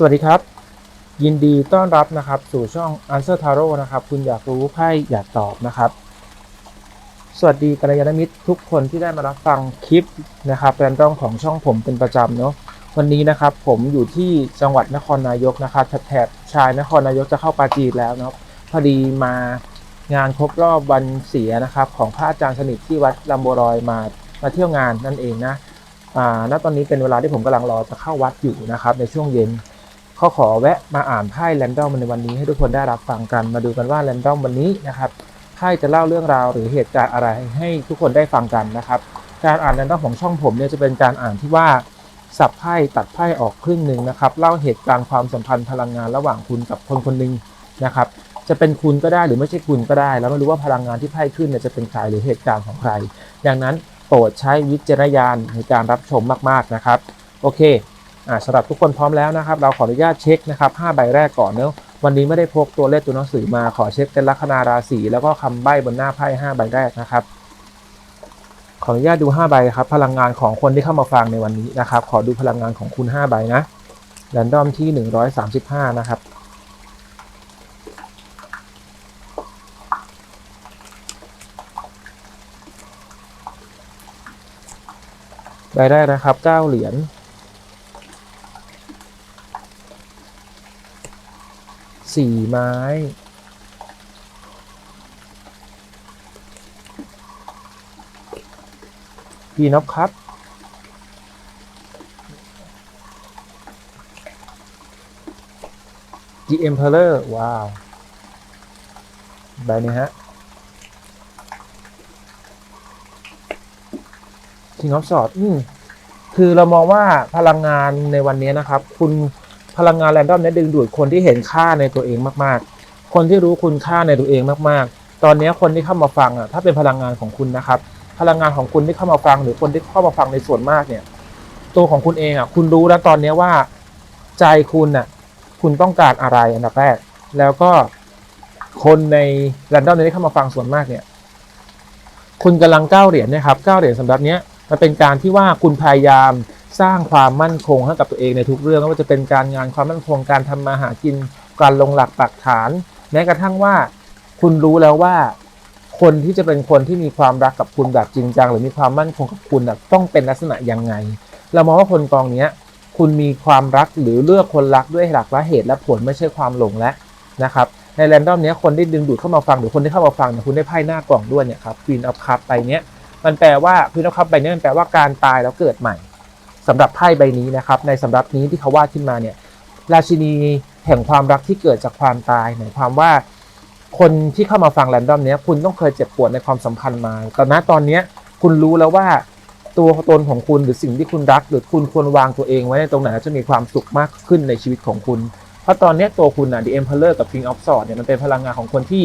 สวัสดีครับ ยินดีต้อนรับนะครับสู่ช่อง Answer Tarot นะครับ คุณอยากรู้ไพ่อยากตอบนะครับ สวัสดีกัลยาณมิตรทุกคนที่ได้มารับฟังคลิปนะครับแรนดอมของช่องผมเป็นประจำเนาะวันนี้นะครับผมอยู่ที่จังหวัดนครนายกนะครับแถบชายนครนายกจะเข้าปาจีนแล้วเนาะพอดีมางานครบรอบวันเสียนะครับของพระอาจารย์สนิทที่วัดลำบัวรอยมามาเที่ยวงานนั่นเองนะอ่าณตอนนี้เป็นเวลาที่ผมกำลังรอจะเข้าวัดอยู่นะครับในช่วงเย็น เขาขอแวะมาอ่านไพ่แรนดอมในวันนี้ให้ทุกคนได้รับฟังกันมาดูกันว่าแรนดอมวันนี้นะครับไพ่จะเล่าเรื่องราวหรือเหตุการณ์อะไรให้ทุกคนได้ฟังกันนะครับการอ่านแรนดอมของช่องผมเนี่ยจะเป็นการอ่านที่ว่าสับไพ่ตัดไพ่ออกครึ่งหนึ่งนะครับเล่าเหตุการณ์ความสัมพันธ์พลังงานระหว่างคุณกับคนคนหนึ่งนะครับจะเป็นคุณก็ได้หรือไม่ใช่คุณก็ได้ แล้วไม่รู้ว่าพลังงานที่ไพ่ขึ้นเนี่ยจะเป็นใครหรือเหตุการณ์ของใคร ดังนั้นโปรดใช้วิจารณญาณในการรับชมมากๆนะครับ โอเค สำหรับทุกคนพร้อมแล้วนะครับ เราขออนุญาตเช็คนะครับ5ใบแรกก่อนเนอะวันนี้ไม่ได้พกตัวเลขตัวหนังสือมาขอเช็คเป็นลัคนาราศีแล้วก็คำใบ้บนหน้าไพ่5ใบแรกนะครับ ขออนุญาตดู5ใบครับ พลังงานของคนที่เข้ามาฟังในวันนี้นะครับ ขอดูพลังงานของคุณ5ใบนะแรนดอมที่ 135 นะครับใบแรกนะครับ 9 เหรียญ สี่ไม้ พีนอฟครับ The Emperor ว้าวใบนี้ฮะ King of Swords อืมคือเรามองว่าพลังงานในวันนี้นะครับ คุณ พลังงานแรนดอมนี่ยดึงดูดคนที่เห็นค่าในตัวเองมากๆ คนที่รู้คุณค่าในตัวเองมากๆ ตอนนี้คนที่เข้ามาฟังอะถ้าเป็นพลังงานของคุณนะครับ พลังงานของคุณที่เข้ามาฟัง หรือคนที่เข้ามาฟังในส่วนมากเนี่ย ตัวของคุณเองอะคุณรู้แล้วตอนนี้ว่า ใจคุณอะคุณต้องการอะไรอันดับแรก แล้วก็คนในแรนดอมที่เข้ามาฟังส่วนมากเนี่ย คุณกำลังก้าวเหรียญนะครับก้าวเหรียญสำหรับเนี้ยมันเป็นการที่ว่าคุณพยายาม สร้างความมั่นคงให้กับตัวเองในทุกเรื่องไม่ว่าจะเป็นการงานความมั่นคงการทำมาหากินการลงหลักปักฐาน แม้กระทั่งว่า คุณรู้แล้วว่า คนที่จะเป็นคนที่มีความรักกับคุณแบบจริงจังหรือมีความมั่นคงกับคุณต้องเป็นลักษณะยังไง เรามองว่าคนกองเนี้ยคุณมีความรักหรือเลือกคนรักด้วยหลักและเหตุและผลไม่ใช่ความหลงและนะครับในแรนดอมเนี้ยคนที่ดึงดูดเข้ามาฟังหรือคนที่เข้ามาฟังเนี่ยคุณได้ไพ่หน้ากล่องด้วยเนี่ยครับ Queen of Cups ไปเนี้ยมันแปลว่าพื้นนคับใบนี้มันแปลว่าการตายแล้วเกิดใหม่ สำหรับไพ่ใบนี้นะครับ ในสำรับนี้ที่เขาวาดขึ้นมาเนี่ยราชินีแห่งความรักที่เกิดจากความตายหมายความว่า คนที่เข้ามาฟังแรนดอมเนี้ยคุณต้องเคยเจ็บปวดในความสัมพันธ์มาแต่ณตอนเนี้ยคุณรู้แล้วว่าตัวตนของคุณหรือสิ่งที่คุณรัก หรือคุณควรวางตัวเองไว้ในตรงไหนจะมีความสุขมากขึ้นในชีวิตของคุณ เพราะตอนนี้ตัวคุณอะ The Emperor กับ King of Swords เนี่ยมันเป็นพลังงานของคนที่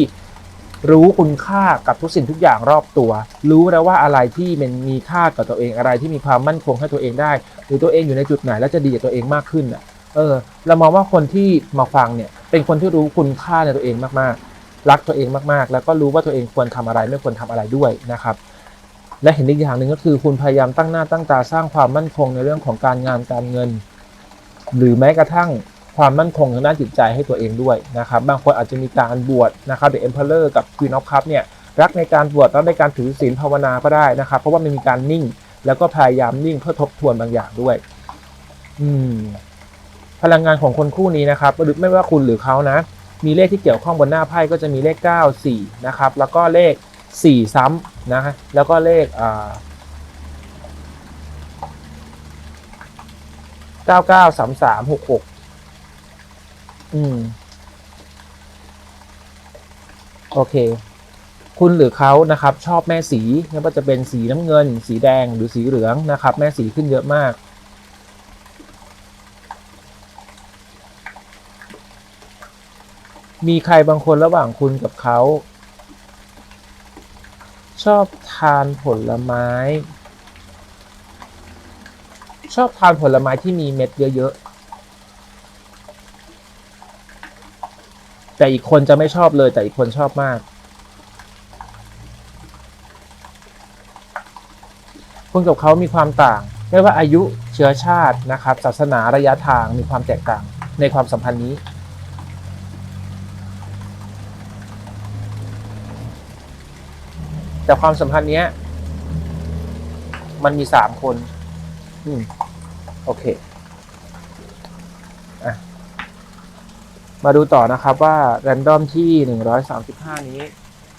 รู้คุณค่ากับทุกสิ่งทุกอย่างรอบตัว รู้แล้วว่าอะไรที่มันมีค่ากับตัวเองอะไรที่มีความมั่นคงให้ตัวเองได้ หรือตัวเองอยู่ในจุดไหนแล้วจะดีกับตัวเองมากขึ้นอะเออเรามองว่าคนที่มาฟังเนี่ยเป็นคนที่รู้คุณค่าในตัวเองมากๆ รักตัวเองมากๆ แล้วก็รู้ว่าตัวเองควรทำอะไรไม่ควรทำอะไรด้วยนะครับและเห็นอีกอย่างหนึ่งก็คือคุณพยายามตั้งหน้าตั้งตาสร้างความมั่นคงในเรื่องของการงานการเงิน หรือแม้กระทั่ง ความมั่นคงทางด้านจิตใจให้ตัวเองด้วยนะครับ บางคนอาจจะมีการบวชนะครับ The Emperor กับ Queen of Cups เนี่ยรักในการบวชแล้วในการถือศีลภาวนาก็ได้นะครับ เพราะว่ามันมีการนิ่ง แล้วก็พยายามนิ่งเพื่อทบทวนบางอย่างด้วย อืม พลังงานของคนคู่นี้นะครับหรือไม่ว่าคุณหรือเขานะ มีเลขที่เกี่ยวข้องบนหน้าไพ่ก็จะมีเลข 9 4 นะครับ แล้วก็เลข 4 ซ้ำนะฮะแล้วก็เลขอ่าเก้าเก้าสามสามหกหก อืม โอเค คุณหรือเขานะครับ ชอบแม่สีไม่ว่าจะเป็นสีน้ำเงิน สีแดงหรือสีเหลืองนะครับ แม่สีขึ้นเยอะมากมีใครบางคนระหว่างคุณกับเขา ชอบทานผลไม้ ชอบทานผลไม้ที่มีเม็ดเยอะ แต่อีกคนจะไม่ชอบเลย แต่อีกคนชอบมากคุณกับเขามีความต่าง ไม่ว่าอายุเชื้อชาตินะครับศาสนาระยะทางมีความแตกต่างในความสัมพันธ์นี้แต่ความสัมพันธ์เนี้ย มันมีสามคน อืม โอเค อะ มาดูต่อนะครับว่าแรนดอมที่ 135 นี้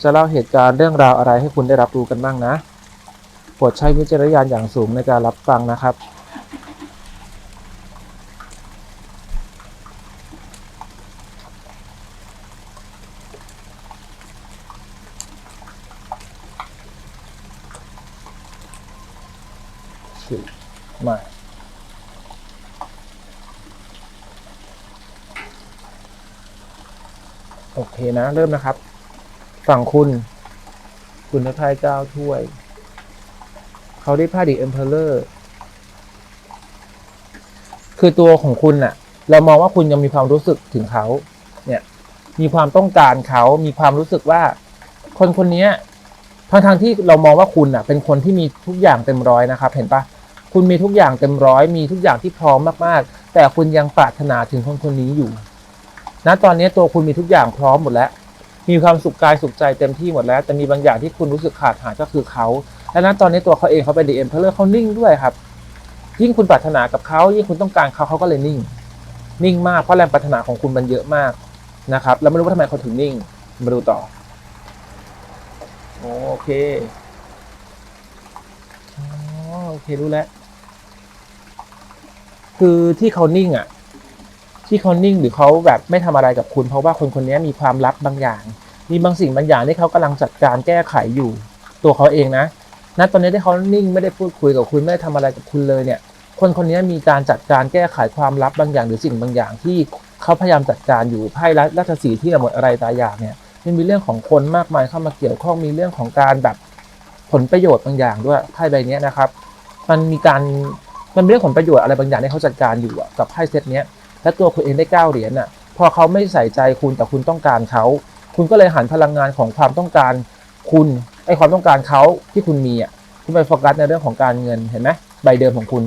จะเล่าเหตุการณ์เรื่องราวอะไรให้คุณได้รับรู้กันบ้างนะโปรดใช้วิจารณญาณอย่างสูงในการรับฟังนะครับ สิมา โอ เริ่มนะครับ ฝั่งคุณ คุณได้ไพ่เจ้าถ้วย เขาได้พ่ดิเอ็มเพลเลอร์คือตัวของคุณน่ะ เรามองว่าคุณยังมีความรู้สึกถึงเขา เนี่ย มีความต้องการเขา มีความรู้สึกว่า คนคนนี้ทั้งทางที่เรามองว่าคุณน่ะ เป็นคนที่มีทุกอย่างเต็มร้อยนะครับ เห็นปะคุณมีทุกอย่างเต็มร้อย มีทุกอย่างที่พร้อมมากๆ แต่คุณยังปรารถนาถึงคนคนนี้อยู่ ณตอนนี้ตัวคุณมีทุกอย่างพร้อมหมดแล้ว มีความสุขกายสุขใจเต็มที่หมดแล้ว แต่มีบางอย่างที่คุณรู้สึกขาดหายก็คือเขา และณตอนนี้ตัวเขาเองเขาเป็นดีเอ็มเพลเลอร์เขานิ่งด้วยครับ ยิ่งคุณปรารถนากับเขายิ่งคุณต้องการเขาเขาก็เลยนิ่ง นิ่งมากเพราะแรงปรารถนาของคุณมันเยอะมากนะครับแล้วไม่รู้ว่าทำไมเขาถึงนิ่ง มาดูต่อ โอเคอ๋อโอเครู้แล้วคือที่เขานิ่งอะ ที่เขานิ่งหรือเขาแบบไม่ทำอะไรกับคุณ เพราะว่าคนคนนี้มีความลับบางอย่าง มีบางสิ่งบางอย่างที่เขากำลังจัดการแก้ไขอยู่ ตัวเขาเองนะณตอนนี้ที่เขานิ่งไม่ได้พูดคุยกับคุณไม่ได้ทำอะไรกับคุณเลยเนี่ย คนคนนี้มีการจัดการแก้ไขความลับบางอย่าง หรือสิ่งบางอย่างที่เขาพยายามจัดการอยู่ไพ่รัราชสีที่หมดอะไรตายอยากเนี่ยมันมีเรื่องของคนมากมายเข้ามาเกี่ยวข้องมีเรื่องของการแบบผลประโยชน์บางอย่างด้วยไพ่ใบนี้นะครับ มันมีการมันมีเรื่องผลประโยชน์อะไรบางอย่างที่เขาจัดการอยู่กับไพ่เซตเนี้ย และตัวคุณเองได้เก้าเหรียญน่ะพอเขาไม่ใส่ใจคุณแต่คุณต้องการเขา คุณก็เลยหันพลังงานของความต้องการคุณไอความต้องการเขาที่คุณมีอะคุณไปโฟกัสในเรื่องของการเงินเห็นไหมใบเดิมของคุณ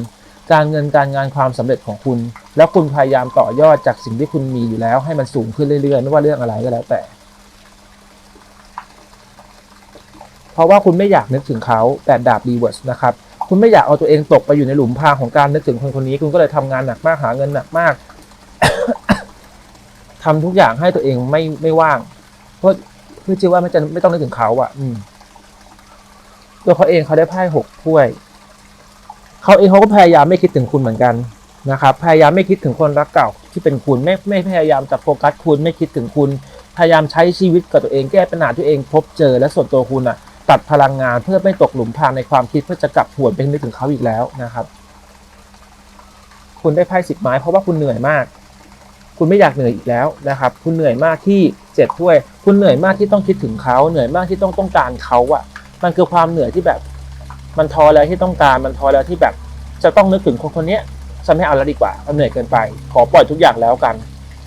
การเงินการงานความสำเร็จของคุณ แล้วคุณพยายามต่อยอดจากสิ่งที่คุณมีอยู่แล้ว ให้มันสูงขึ้นเรื่อยๆ ไม่ว่าเรื่องอะไรก็แล้วแต่ เพราะว่าคุณไม่อยากนึกถึงเขาแต่ดาบรีเวิร์สนะครับคุณไม่อยากเอาตัวเองตกไปอยู่ในหลุมพรางของการนึกถึงคนคนนี้ คุณก็เลยทำงานหนักมากหาเงินหนักมาก ทำทุกอย่างให้ตัวเองไม่ไม่ว่าง เพราะเพื่อที่ว่าไม่จะไม่ต้องนึกถึงเขาอะ อืม ตัวเขาเองเขาได้ไพ่หกถ้วย เขาเองเขาก็พยายามไม่คิดถึงคุณเหมือนกันนะครับ พยายามไม่คิดถึงคนรักเก่าที่เป็นคุณไม่ไม่พยายามจะโฟกัสคุณไม่คิดถึงคุณ พยายามใช้ชีวิตกับตัวเองแก้ปัญหาตัวเองพบเจอและส่วนตัวคุณอะ ตัดพลังงานเพื่อไม่ตกหลุมพรางในความคิดเพื่อจะกลับหวนไปนึกถึงเขาอีกแล้วนะครับ คุณได้ไพ่สิบไม้เพราะว่าคุณเหนื่อยมาก คุณไม่อยากเหนื่อยอีกแล้วนะครับ คุณเหนื่อยมากที่เจ็บถ้วย คุณเหนื่อยมากที่ต้องคิดถึงเขา เหนื่อยมากที่ต้องต้องการเขาอะมันคือความเหนื่อยที่แบบ มันทอแล้วที่ต้องการ มันทอแล้วที่แบบ จะต้องนึกถึงคนคนเนี้ยฉันไม่เอาแล้วดีกว่ามันเหนื่อยเกินไป ขอปล่อยทุกอย่างแล้วกัน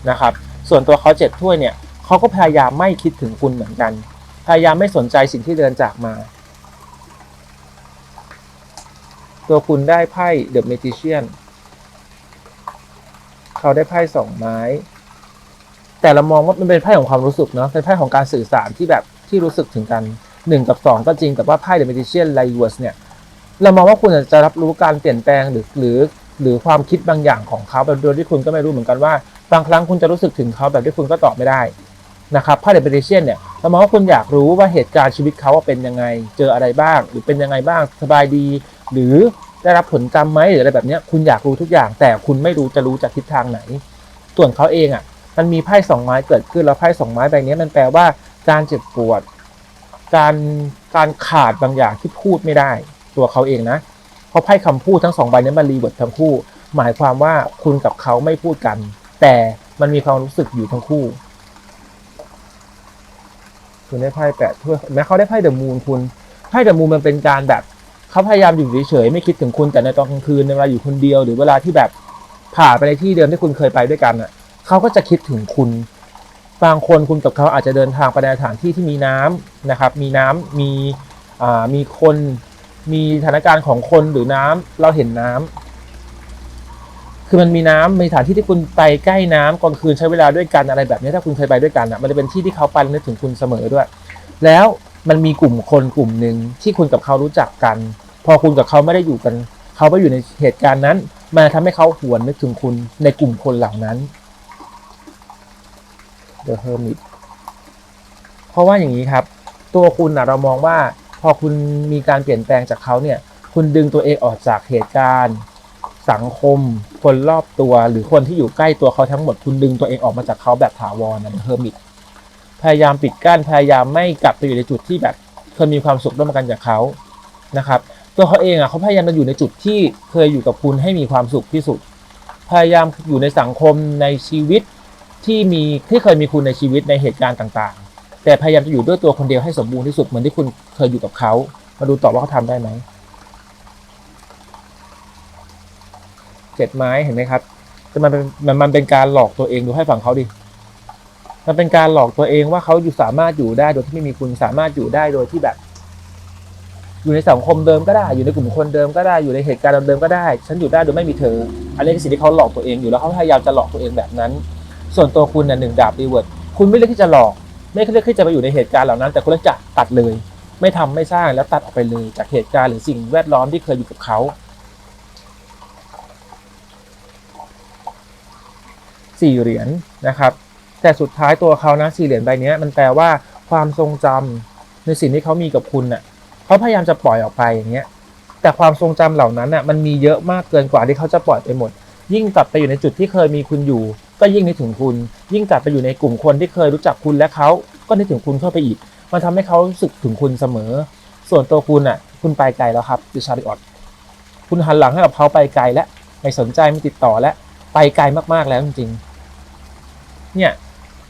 นะครับ ส่วนตัวเขาเจ็บถ้วยเนี่ยเขาก็พยายามไม่คิดถึงคุณเหมือนกัน พยายามไม่สนใจสิ่งที่เดินจากมา ตัวคุณได้ไพ่ The Magician เเขาได้ไพ่สองไม้ แต่เรามองว่ามันเป็นไพ่ของความรู้สึกเนาะเป็นไพ่ของการสื่อสารที่แบบที่รู้สึกถึงกันหนึ่งกับสองก็จริงแต่ว่าไพ่ The Magician l i v e r s เนี่ยเรามองว่าคุณจะรับรู้การเปลี่ยนแปลงหรือหรือหรือความคิดบางอย่างของเขาแบบโดยที่คุณก็ไม่รู้เหมือนกันว่าบางครั้งคุณจะรู้สึกถึงเขาแบบที่คุณก็ตอบไม่ได้นะครับไพ่ The Magician เนี่ยเรามองว่าคุณอยากรู้ว่าเหตุการณ์ชีวิตเขาว่าเป็นยังไง เจออะไรบ้าง หรือเป็นยังไงบ้างสบายดี หรือ ได้รับผลกรรมไหมหรืออะไรแบบนี้คุณอยากรู้ทุกอย่าง แต่คุณไม่รู้จะรู้จากทิศทางไหน ส่วนเขาเองอะ มันมีไพ่สองไม้เกิดขึ้นแล้วไพ่สองไม้ใบนี้มันแปลว่าการเจ็บปวด การการขาดบางอย่างที่พูดไม่ได้ ตัวเขาเองนะเพราะไพ่คำพูดทั้งสองใบนี้มันรีเวิร์ดทั้งคู่ หมายความว่าคุณกับเขาไม่พูดกัน แต่มันมีความรู้สึกอยู่ทั้งคู่ คุณได้ไพ่แปดถ้วยแม้เขาได้ไพ่เดอะมูนคุณไพ่เดอะมูนมันเป็นการแบบ เขาพยายามอยู่เฉยๆไม่คิดถึงคุณแต่ในตอนกลางคืนในเวลาอยู่คนเดียว หรือเวลาที่แบบผ่านไปในที่เดิมที่คุณเคยไปด้วยกันอะเขาก็จะคิดถึงคุณ บางคนคุณกับเขาอาจจะเดินทางไปในสถานที่ที่มีน้ำนะครับ มีน้ำมีอ่ามีคนมีสถานการณ์ของคนหรือน้ำเราเห็นน้ำคือมันมีน้ำมีสถานที่ที่คุณไปใกล้น้ำกลางคืนใช้เวลาด้วยกันอะไรแบบนี้ถ้าคุณเคยไปด้วยกันอะมันจะเป็นที่ที่เขาไปแล้วนึกถึงคุณเสมอด้วย แล้ว มันมีกลุ่มคนกลุ่มหนึ่งที่คุณกับเขารู้จักกัน พอคุณกับเขาไม่ได้อยู่กัน เขาไปอยู่ในเหตุการณ์นั้นมันทำให้เขาหวนนึกถึงคุณในกลุ่มคนเหล่านั้น The Hermit เพราะว่าอย่างนี้ครับ ตัวคุณนะเรามองว่า พอคุณมีการเปลี่ยนแปลงจากเขาเนี่ย คุณดึงตัวเองออกจากเหตุการณ์ สังคม คนรอบตัวหรือคนที่อยู่ใกล้ตัวเขาทั้งหมด คุณดึงตัวเองออกมาจากเขาแบบถาวรนะ The Hermit พยายามปิดกั้นพยายามไม่กลับไปอยู่ในจุดที่แบบเคยมีความสุขร่วมกันกับเขานะครับ ตัวเขาเองอะเขาพยายามจะอยู่ในจุดที่เคยอยู่กับคุณให้มีความสุขที่สุด พยายามอยู่ในสังคมในชีวิตที่มีที่เคยมีคุณในชีวิตในเหตุการณ์ต่างๆ แต่พยายามจะอยู่ด้วยตัวคนเดียวให้สมบูรณ์ที่สุดเหมือนที่คุณเคยอยู่กับเขา มาดูต่อว่าเขาทำได้ไหมเจ็ดไม้เห็นไหมครับแต่มันเป็นมันมันเป็นการหลอกตัวเองดูให้ฝั่งเขาดิ มันเป็นการหลอกตัวเองว่าเขาอยู่สามารถอยู่ได้โดยที่ไม่มีคุณสามารถอยู่ได้โดยที่แบบ อยู่ในสังคมเดิมก็ได้ อยู่ในกลุ่มคนเดิมก็ได้อยู่ในเหตุการณ์เดิมก็ได้ ฉันอยู่ได้โดยไม่มีเธอ อันนี้คือสิ่งที่เขาหลอกตัวเองอยู่แล้วเขาพยายามจะหลอกตัวเองแบบนั้น ส่วนตัวคุณน่ะหนึ่งดาบรีเวิร์ดคุณไม่เลือกที่จะหลอก ไม่เลือกที่จะไปอยู่ในเหตุการณ์เหล่านั้น แต่คุณเลือกจะตัดเลย ไม่ทำไม่สร้างแล้วตัดออกไปเลย จากเหตุการณ์หรือสิ่งแวดล้อมที่เคยอยู่กับเขาสี่เหรียญนะครับ แต่สุดท้ายตัวเขานะสี่เหรียญใบนี้มันแปลว่าความทรงจำในสิ่งที่เขามีกับคุณน่ะเขาพยายามจะปล่อยออกไปอย่างเงี้ย แต่ความทรงจำเหล่านั้นน่ะมันมีเยอะมากเกินกว่าที่เขาจะปล่อยไปหมด ยิ่งกลับไปอยู่ในจุดที่เคยมีคุณอยู่ ก็ยิ่งนึกถึงคุณ ยิ่งกลับไปอยู่ในกลุ่มคนที่เคยรู้จักคุณและเขาก็นึกถึงคุณเข้าไปอีก มันทำให้เขารู้สึกถึงคุณเสมอ ส่วนตัวคุณน่ะ คุณไปไกลแล้วครับดิชาริออตคุณหันหลังให้กับเขาไปไกลแล้วไม่สนใจไม่ติดต่อแล้วไปไกลมากๆแล้วจริงๆเนี่ย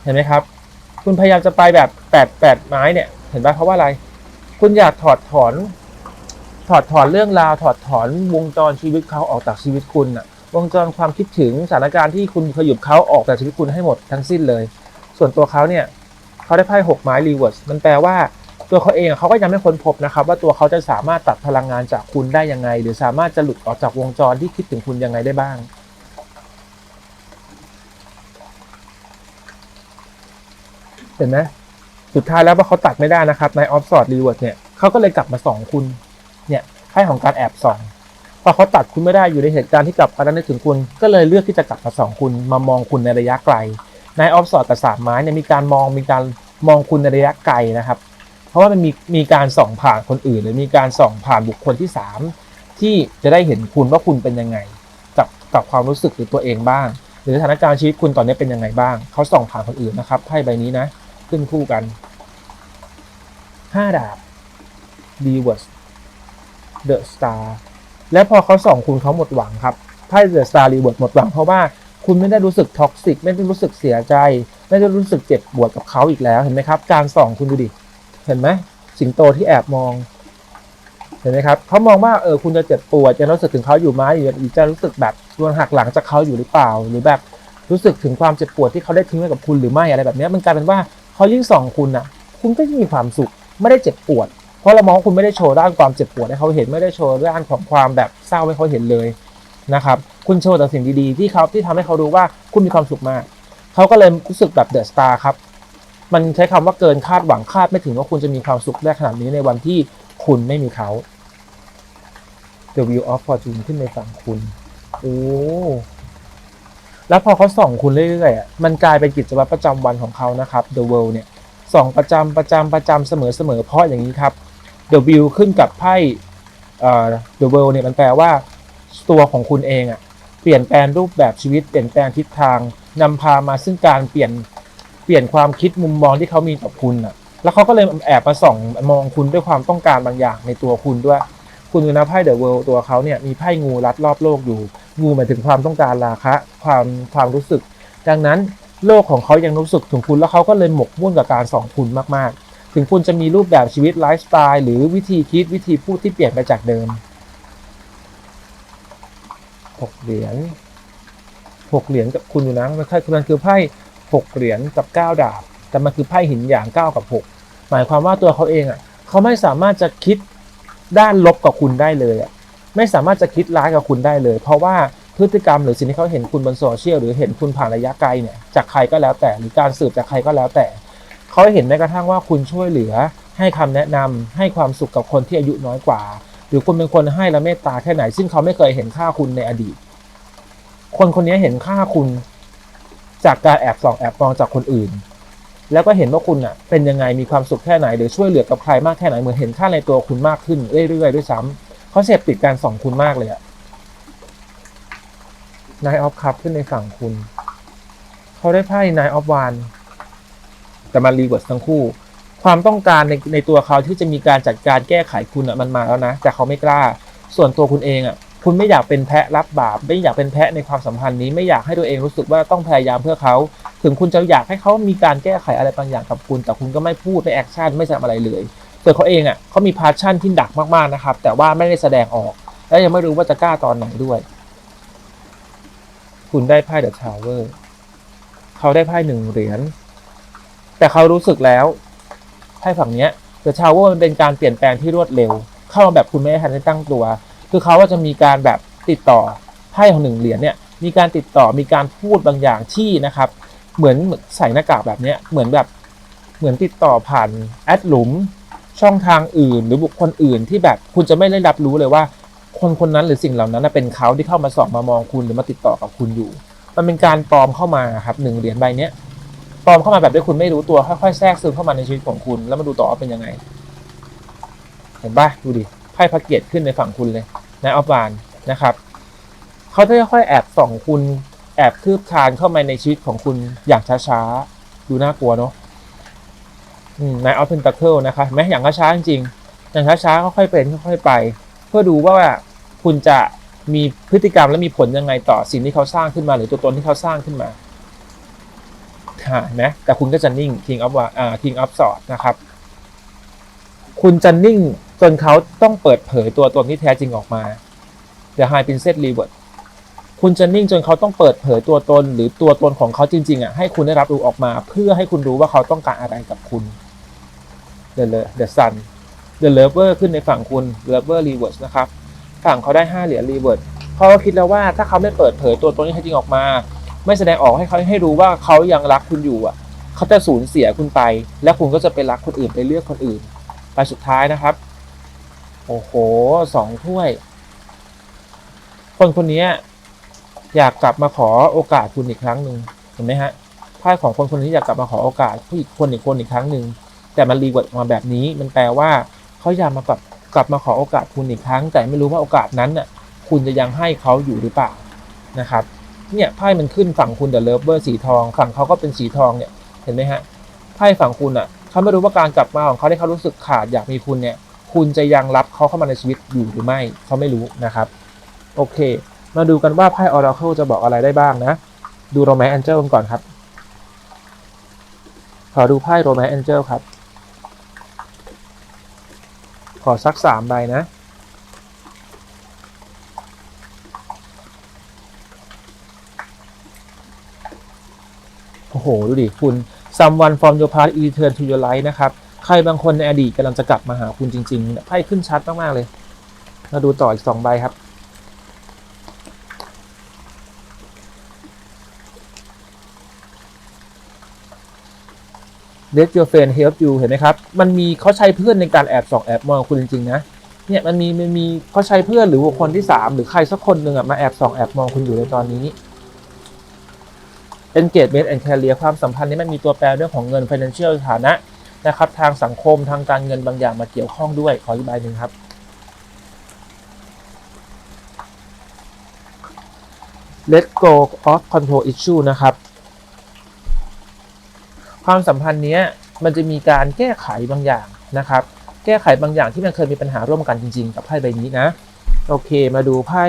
เห็นไหมครับ คุณพยายามจะไปแบบแปดแปดไม้เนี่ย เห็นปะเพราะว่าอะไร คุณอยากถอดถอน ถอดถอนเรื่องราว ถอดถอนวงจรชีวิตเขาออกจากชีวิตคุณอะวงจรความคิดถึงสถานการณ์ที่คุณเคยอยู่กับเขาออกจากชีวิตคุณให้หมดทั้งสิ้นเลย ส่วนตัวเขาเนี่ยเขาได้ไพ่หกไม้รีเวิร์สมันแปลว่าตัวเขาเองเขาก็ยังไม่ค้นพบนะครับ ว่าตัวเขาจะสามารถตัดพลังงานจากคุณได้ยังไง หรือสามารถจะหลุดออกจากวงจรที่คิดถึงคุณยังไงได้บ้าง ห็นไหมสุดท้ายแล้วว่าเขาตัดไม่ได้นะครับในออฟสอดรีเวิร์สเนี่ยเขาก็เลยกลับมาส่องคุณเนี่ยไพ่ของการแอบส่องพอเขาตัดคุณไม่ได้อยู่ในเหตุการณ์ที่กลับมาแล้วนึกถึงคุณ ก็เลยเลือกที่จะกลับมาส่องคุณมามองคุณในระยะไกลในออฟสอดกับสามไม้เนี่ยมีการมองมีการมองคุณในระยะไกลนะครับ เพราะว่ามันมีมีการส่องผ่านคนอื่น หรือมีการส่องผ่านบุคคลที่สามที่จะได้เห็นคุณว่าคุณเป็นยังไง กับกับความรู้สึกหรือตัวเองบ้าง หรือสถานการณ์ชีวิตคุณตอนนี้เป็นยังไงบ้างเขาส่องผ่านคนอื่นนะครับไพ่ใบนี้นะ ขึ้นคู่กันห้าดาบ d w o r s The Star และพอเขาส่องคุณเขาหมดหวังครับไพ่ The Star r e w o r d หมดหวังเพราะว่าคุณไม่ได้รู้สึกท็อกซิกไม่ได้รู้สึกเสียใจ ไม่ได้รู้สึกเจ็บปวดกับเขาอีกแล้วเห็นไหมครับ การส่องคุณดูดิ เห็นไหมสิงโตที่แอบมอง เห็นไหมครับเขามองว่าเออคุณจะเจ็บปวดจะรู้สึกถึงเขาอยู่ไหมหรือจะรู้สึกแบบโดนหักหลังจากเขาอยู่หรือเปล่า หรือแบบรู้สึกถึงความเจ็บปวดที่เขาได้ทิ้งไว้กับคุณหรือไม่อะไรแบบนี้มันกลายเป็นว่า เขายิ่งส่องคุณอะ คุณก็ยิ่งมีความสุขไม่ได้เจ็บปวด เพราะเรามองว่าคุณไม่ได้โชว์ด้านความเจ็บปวดให้เขาเห็นไม่ได้โชว์ด้านของความแบบเศร้าให้เขาเห็นเลยนะครับคุณโชว์แต่สิ่งดีๆ ที่เขาที่ทำให้เขารู้ว่าคุณมีความสุขมาก เขาก็เลยรู้สึกแบบเดอะสตาร์ครับ มันใช้คำว่าเกินคาดหวังคาดไม่ถึงว่าคุณจะมีความสุขได้ขนาดนี้ในวันที่คุณไม่มีเขา The Wheel of Fortune ขึ้นในฝั่งคุณ โอ้ แล้วพอเขาส่องคุณเรื่อยๆอะมันกลายเป็นกิจวัตรประจำวันของเขานะครับ The World เนี่ยส่องประจำประจำประจำเสมอเสมอเพราะอย่างนี้ครับ The Wheel ขึ้นกับไพ่เอ่อ The World เนี่ยมันแปลว่าตัวของคุณเองอะเปลี่ยนแปลงรูปแบบชีวิตเปลี่ยนแปลงทิศทางนำพามาซึ่งการเปลี่ยนเปลี่ยนความคิดมุมมองที่เขามีต่อคุณอะแล้วเขาก็เลยแอบมาส่องมองคุณด้วยความต้องการบางอย่างในตัวคุณด้วย คุณดูนะไพ่เดอะเวิลด์ตัวเขาเนี่ยมีไพ่งูรัดรอบโลกอยู่ งูหมายถึงความต้องการราคะ ความความรู้สึก ดังนั้นโลกของเขายังรู้สึกถึงคุณแล้วเขาก็เลยหมกมุ่นกับการส่องคุณมากๆ ถึงคุณจะมีรูปแบบชีวิตไลฟ์สไตล์หรือวิธีคิดวิธีพูดที่เปลี่ยนไปจากเดิมหกเหรียญหกเหรียญกับคุณอยู่นะมันคือมันคือไพ่หกเหรียญกับเก้าดาบ แต่มันคือไพ่หินหยางเก้ากับหกหมายความว่าตัวเขาเองอะเขาไม่สามารถจะคิด ด้านลบกับคุณได้เลยอะไม่สามารถจะคิดร้ายกับคุณได้เลย เพราะว่าพฤติกรรมหรือสิ่งที่เขาเห็นคุณบนโซเชียลหรือเห็นคุณผ่านระยะไกลเนี่ยจากใครก็แล้วแต่หรือการสืบจากใครก็แล้วแต่ เขาเห็นแม้กระทั่งว่าคุณช่วยเหลือ ให้คำแนะนำให้ความสุขกับคนที่อายุน้อยกว่า หรือคุณเป็นคนให้และเมตตาแค่ไหน ซึ่งเขาไม่เคยเห็นค่าคุณในอดีต คนคนนี้เห็นค่าคุณ จากการแอบส่องแอบมองจากคนอื่น แล้วก็เห็นว่าคุณอะเป็นยังไงมีความสุขแค่ไหนหรือช่วยเหลือกับใครมากแค่ไหนเหมือนเห็นค่าในตัวคุณมากขึ้นเรื่อยๆด้วยซ้ำเขาเสพติดการส่องคุณมากเลยอะนายออฟคัพขึ้นในฝั่งคุณเขาได้ไพ่นายออฟวานแต่มันรีเวิร์สทั้งคู่ ความต้องการในในตัวเขาที่จะมีการจัดการแก้ไขคุณอะมันมาแล้วนะแต่เขาไม่กล้า ส่วนตัวคุณเองอะคุณไม่อยากเป็นแพะรับบาป ไม่อยากเป็นแพะในความสัมพันธ์นี้ไม่อยากให้ตัวเองรู้สึกว่าต้องพยายามเพื่อเขา ถึงคุณจะอยากให้เขามีการแก้ไขอะไรบางอย่างกับคุณ แต่คุณก็ไม่พูดไม่แอคชั่นไม่ทำอะไรเลยส่วนเขาเองอะเขามีพาชั่นที่ดักมากๆนะครับ แต่ว่าไม่ได้แสดงออก และยังไม่รู้ว่าจะกล้าตอนไหนด้วย คุณได้ไพ่เดอะทาวเวอร์เขาได้ไพ่หนึ่งเหรียญแต่เขารู้สึกแล้วไพ่ฝั่งเนี้ยเดอะทาวเวอร์มันเป็นการเปลี่ยนแปลงที่รวดเร็ว เข้ามาแบบคุณไม่ได้ทันได้ตั้งตัว คือเขาว่าจะมีการแบบติดต่อไพ่ของหนึ่งเหรียญเนี่ยมีการติดต่อมีการพูดบางอย่างที่นะครับ เหมือนใส่หน้ากากแบบเนี้ยเหมือนแบบเหมือนติดต่อผ่านแอดหลุมช่องทางอื่น หรือบุคคลอื่นที่แบบคุณจะไม่ได้รับรู้เลยว่า คนคนนั้นหรือสิ่งเหล่านั้นเป็นเขาที่เข้ามาส่องมามองคุณหรือมาติดต่อกับคุณอยู่ มันเป็นการปลอมเข้ามาครับหนึ่งเหรียญใบเนี้ยปลอมเข้ามาแบบที่คุณไม่รู้ตัวค่อยๆแทรกซึมเข้ามาในชีวิตของคุณ แล้วมาดูต่อว่าเป็นยังไง เห็นปะดูดิไพ่พระเกียรติขึ้นในฝั่งคุณเลยนะออฟบานนะครับเขาจะค่อยๆแอบส่องคุณ อบคืบคลานเข้ามาในชีวิตของคุณอย่างช้าๆ ดูน่ากลัวเนาะนายออฟเพนตาเคิลนะคะแม้อย่างช้าๆจริงๆอย่างช้าๆค่อยๆเป็นค่อยๆไป เพื่อดูว่าคุณจะมีพฤติกรรมและมีผลยังไงต่อสิ่งที่เขาสร้างขึ้นมา หรือตัวตนที่เขาสร้างขึ้นมาค่ะเห็นะแต่คุณก็จะนิ่ง King of อ่า King of Swords นะครับ คุณจะนิ่งจนเขาต้องเปิดเผยตัวตนที่แท้จริงออกมา The High Princess Reward คุณจะนิ่งจนเขาต้องเปิดเผยตัวตน หรือตัวตนของเขาจริงๆอะให้คุณได้รับรู้ออกมา เพื่อให้คุณรู้ว่าเขาต้องการอะไรกับคุณ The The Sun The Lover ขึ้นในฝั่งคุณ Lover Reverse นะครับฝั่งเขาได้5เหรียญ Reverse เขาก็คิดแล้วว่าถ้าเขาไม่เปิดเผยตัวตนที่แท้จริงออกมา ไม่แสดงออกให้เขาให้รู้ว่าเขายังรักคุณอยู่อะเขาจะสูญเสียคุณไป และคุณก็จะไปรักคนอื่นไปเลือกคนอื่น ไปสุดท้ายนะครับ โอ้โหสองถ้วย คนคนนี้ อยากกลับมาขอโอกาสคุณอีกครั้งหนึ่งเห็นไหมฮะไพ่ของคนคนนี้อยากกลับมาขอโอกาสผู้อีกคนอีกคนอีกครั้งหนึ่งแต่มันรีเวิร์ดมาแบบนี้ มันแปลว่าเขาอยากมากลับกลับมาขอโอกาสคุณอีกครั้ง แต่ไม่รู้ว่าโอกาสนั้นน่ะคุณจะยังให้เขาอยู่หรือเปล่านะครับเนี่ยไพ่มันขึ้นฝั่งคุณเดอะเลิฟเวอร์สีทองฝั่งเขาก็เป็นสีทองเนี่ยเห็นไหมฮะไพ่ฝั่งคุณอะเขาไม่รู้ว่าการกลับมาของเขาที่เขารู้สึกขาดอยากมีคุณเนี่ยคุณจะยังรับเขาเข้ามาในชีวิตอยู่หรือไม่เขาไม่รู้นะครับ โอเค มาดูกันว่าไพ่ Oracle จะบอกอะไรได้บ้างนะ ดู Romance Angel กันก่อนครับ ขอดูไพ่ Romance Angel ครับ ขอสักสามใบนะ โอ้โห ดูดิ คุณ someone from your past return to your life นะครับ ใครบางคนในอดีตกำลังจะกลับมาหาคุณจริงๆ ไพ่ขึ้นชัดมาก ๆ เลย มาดูต่ออีกสองใบครับ Let your friend help you เห็นไหมครับ มันมีเขาใช้เพื่อนในการแอบส่องแอบมองคุณจริงๆนะ เนี่ยมันมีมันมีเขาใช้เพื่อนหรือบุคคลที่สามหรือใครสักคนหนึ่งอะมาแอบส่องแอบมองคุณอยู่ในตอนนี้ engagement and career ความสัมพันธ์นี้มันมีตัวแปรเรื่องของเงิน financial ฐานะนะครับ ทางสังคมทางการเงินบางอย่างมาเกี่ยวข้องด้วยขออธิบายหนึ่งครับ let go of control issue นะครับ ความสัมพันธ์นี้มันจะมีการแก้ไขบางอย่างนะครับ แก้ไขบางอย่างที่มันเคยมีปัญหาร่วมกันจริง ๆ กับไพ่ใบนี้นะ โอเค มาดูไพ่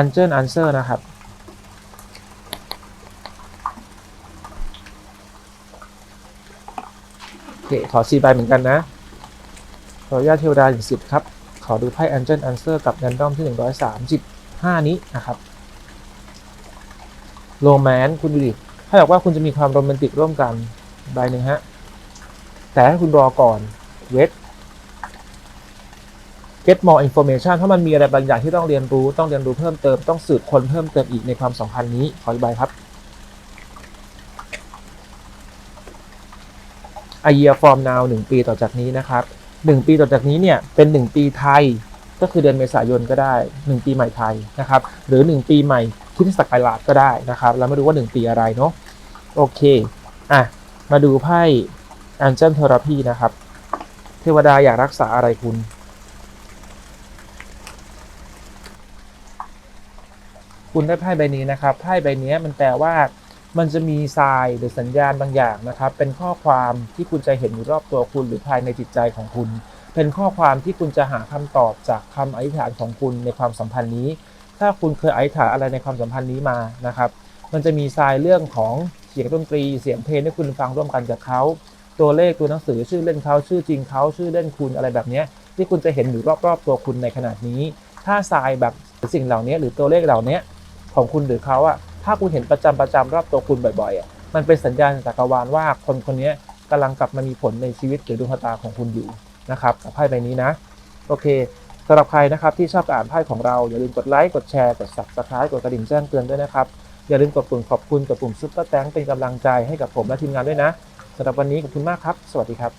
Angel Answer นะครับ โอเคขอซีใบเหมือนกันนะ ขออนุญาตเทวดาอย่งสิบครับ ขอดูไพ่ Angel Answer กับ Random ที่135นี้นะครับ โรแมนต์คุณดูดิ ถ้าบอกว่าคุณจะมีความโรแมนติกร่วมกันใบหนึ่งฮะ แต่ให้คุณรอก่อนเวท get more information ถ้ามันมีอะไรบางอย่างที่ต้องเรียนรู้ต้องเรียนรู้เพิ่มเติมต้องสืบคนเพิ่มเติมอีกในความสัมพันธ์นี้ขออธิบายครับ a year from now หนึ่งปีต่อจากนี้นะครับหนึ่งปีต่อจากนี้เนี่ยเป็นหนึ่งปีไทยก็คือเดือนเมษายนก็ได้หนึ่งปีใหม่ไทยนะครับ หรือหนึ่งปีใหม่คริสตศักราชก็ได้นะครับเราไม่รู้ว่าหนึ่งปีอะไรเนาะ โอเค อะ มาดูไพ่ Angel Therapy นะครับ เทวดาอยากรักษาอะไรคุณ คุณได้ไพ่ใบนี้นะครับ ไพ่ใบนี้มันแปลว่า มันจะมีทรายหรือสัญญาณบางอย่างนะครับ เป็นข้อความที่คุณจะเห็นอยู่รอบตัวคุณ หรือภายในจิตใจของคุณ เป็นข้อความที่คุณจะหาคำตอบจากคำอธิษฐานของคุณในความสัมพันธ์นี้ ถ้าคุณเคยอธิษฐานอะไรในความสัมพันธ์นี้มานะครับ มันจะมีทรายเรื่องของ เสียงดนตรีเสียงเพลงที่คุณฟังร่วมกันกับเขาตัวเลขตัวหนังสือชื่อเล่นเขาชื่อจริงเขาชื่อเล่นคุณอะไรแบบนี้ที่คุณจะเห็นอยู่รอบๆ ตัวคุณในขณะนี้ ถ้าทรายแบบสิ่งเหล่านี้หรือตัวเลขเหล่านี้ของคุณหรือเขาอะถ้าคุณเห็นประจำประจำรอบตัวคุณบ่อยๆอะมันเป็นสัญญาณจากจักรวาลว่าคนคนนี้กำลังกลับมามีผลในชีวิตหรือดวงชะตาของคุณอยู่นะครับกับไพ่ใบนี้นะ โอเคสำหรับใครนะครับที่ชอบอ่านไพ่ของเราอย่าลืมกดไลค์กดแชร์กด subscribe กดกระดิ่งแจ้งเตือนด้วยนะครับ อย่าลืมกดปุ่มขอบคุณกดปุ่มซุปเปอร์แตงเป็นกำลังใจให้กับผมและทีมงานด้วยนะสำหรับวันนี้ขอบคุณมากครับ สวัสดีครับ